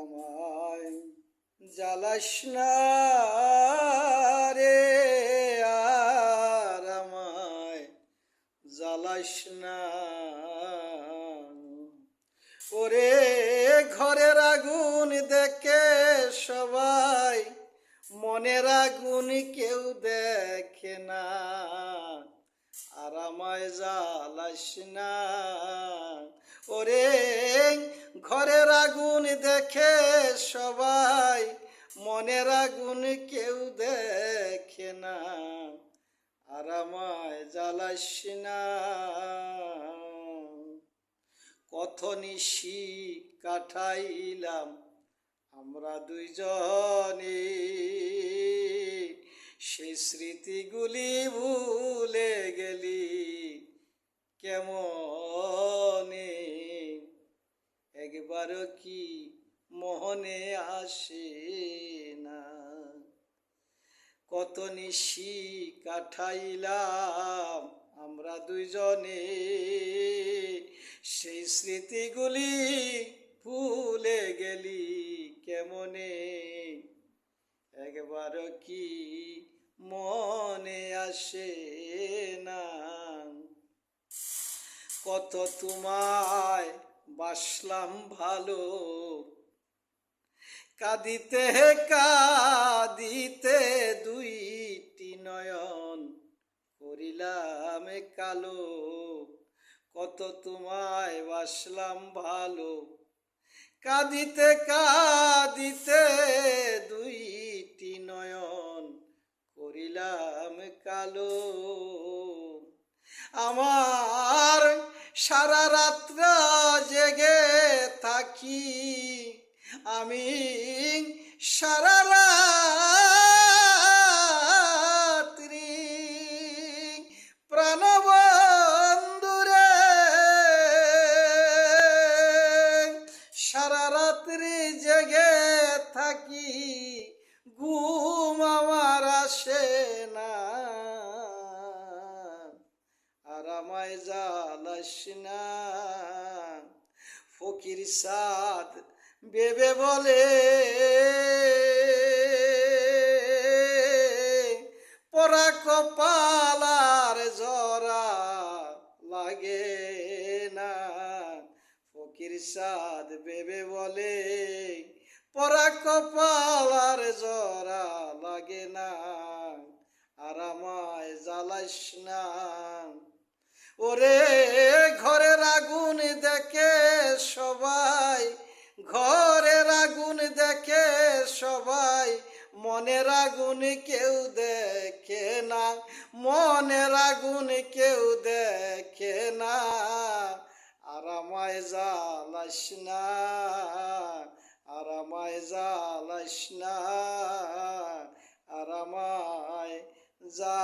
আমায় জ্বালাস না রে, আর আমায় ওরে ঘরের আগুন দেখে সবাই, মনের আগুন কেউ দেখে না। আর আমায় ওরে ঘরের আগুন দেখে সবাই, মনের আগুন কেউ দেখে না। আর আমায় জ্বালাস না। কত নিশি কাটাইলাম আমরা দুইজনে সেই স্মৃতিগুলি ভুলে গেলি কেমনে একবারও কি মোহনে আসে না? কত নিশি কাঠাইলাম আমরা দুইজনে। সেই স্মৃতিগুলি ভুলে গেলি কেমনে? একবার কি মনে আসে না? কত তোমায় বাসলাম ভালো। কাঁদিতে কাঁদিতে দুইটি নয়ন করিলাম কালো। কত তোমায় বাসলাম ভালো। কাঁদিতে কাঁদিতে দুইটি নয়ন করিলাম কালো। আমার সারা রাত্র থাকি, আমি সারা রাত্রি প্রাণবন্ধুরে, সারা রাত্রি জেগে থাকি, ঘুম আমার আসে না। আর আমায় জ্বালাস না। ফকির সাদ বেবে বলে, পরা কপালার জরা লাগে না। ফকির সাদ বেবে বলে, পরা কপালার জরা লাগে না। আর আমায় জ্বালাস না। সবাই মনের আগুন কেউ দেখে না, মনের আগুন কেউ দেখে না। আর আমায় জ্বালাস না, আর আমায় জ্বালাস না, আর আমায় যা